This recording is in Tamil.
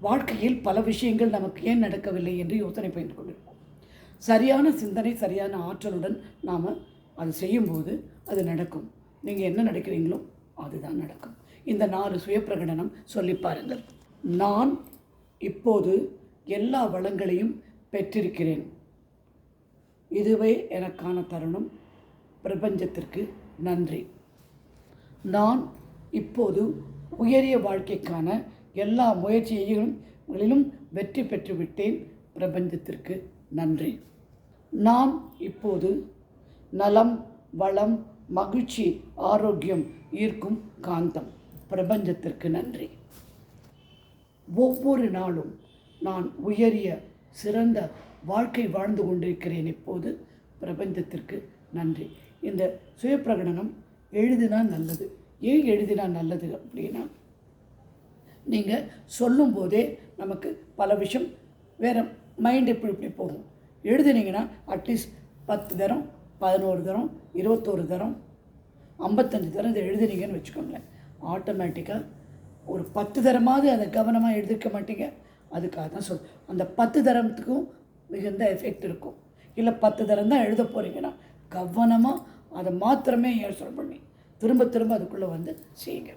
வாழ்க்கையில் பல விஷயங்கள் நமக்கு ஏன் நடக்கவில்லை என்று யோசனை பயந்து கொண்டிருப்போம். சரியான சிந்தனை சரியான ஆற்றலுடன் நாம் அது செய்யும்போது அது நடக்கும். நீங்கள் என்ன நினைக்கிறீங்களோ அதுதான் நடக்கும். இந்த நாலு சுய பிரகடனம் சொல்லி பாருங்கள். நான் இப்போது எல்லா வளங்களையும் பெற்றிருக்கிறேன். இதுவே எனக்கான தருணம். பிரபஞ்சத்திற்கு நன்றி. நான் இப்போது உயரிய வாழ்க்கைக்கான எல்லா முயற்சிகளிலும் வெற்றி பெற்றுவிட்டேன். பிரபஞ்சத்திற்கு நன்றி. நான் இப்போது நலம் வளம் மகிழ்ச்சி ஆரோக்கியம் ஈர்க்கும் காந்தம். பிரபஞ்சத்திற்கு நன்றி. ஒவ்வொரு நாளும் நான் உயரிய சிறந்த வாழ்க்கை வாழ்ந்து கொண்டிருக்கிறேன் இப்போது. பிரபஞ்சத்திற்கு நன்றி. இந்த சுயப்பிரகடனம் எழுதினா நல்லது. ஏன் எழுதினா நல்லது அப்படின்னா நீங்கள் சொல்லும்போதே நமக்கு பல விஷயம் வேறு மைண்ட் இப்படி இப்படி போகும். எழுதுனீங்கன்னா அட்லீஸ்ட் பத்து தரம் பதினோரு தரம் இருபத்தோரு தரம் ஐம்பத்தஞ்சு தரம் இதை எழுதுனீங்கன்னு வச்சுக்கோங்களேன். ஆட்டோமேட்டிக்காக ஒரு பத்து தரமாவது அதை கவனமாக எழுதிக்க மாட்டீங்க. அதுக்காக தான் சொல் அந்த பத்து தரத்துக்கும் மிகுந்த எஃபெக்ட் இருக்கும். இல்லை பத்து தரம் தான் எழுத போகிறீங்கன்னா கவனமாக அதை மாத்திரமே யோசனை பண்ணி திரும்ப திரும்ப அதுக்குள்ளே வந்து செய்யுங்க.